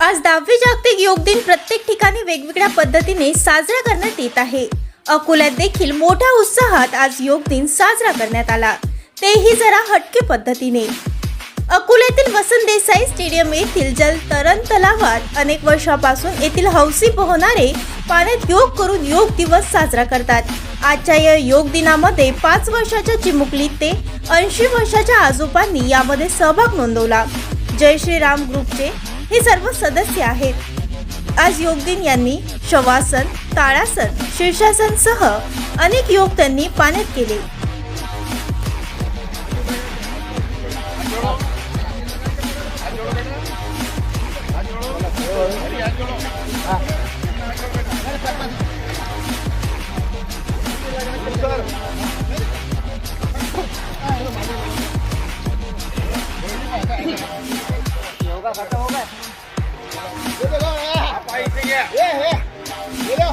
आज दहावी जागतिक योग दिन प्रत्येक ठिकाणी वेगवेगळ्या पद्धतीने साजरा करण्यात येत आहे. अकोल्यात देखील मोठ्या उत्साहात आज योग दिन साजरा करण्यात आला. तेही जरा हटके पद्धतीने. अकोल्यातील वसंत देसाई स्टेडियम येथील जलतरण तलावात अनेक वर्षापासून येथील हौसी पोहणारे पाण्यात योग करून योग दिवस साजरा करतात. आजच्या या योग दिनामध्ये पाच वर्षाच्या चिमुकली ते ऐंशी वर्षाच्या आजोबांनी यामध्ये सहभाग नोंदवला. जय श्रीराम ग्रुपचे हे सर्व सदस्य आहेत. आज योग दिन यांनी शवासन ताळासन शीर्षासन सह अनेक योग त्यांनी पाण्यात केले. 有办法，站后面。别再乱了啊！八一，再见。耶耶，别聊。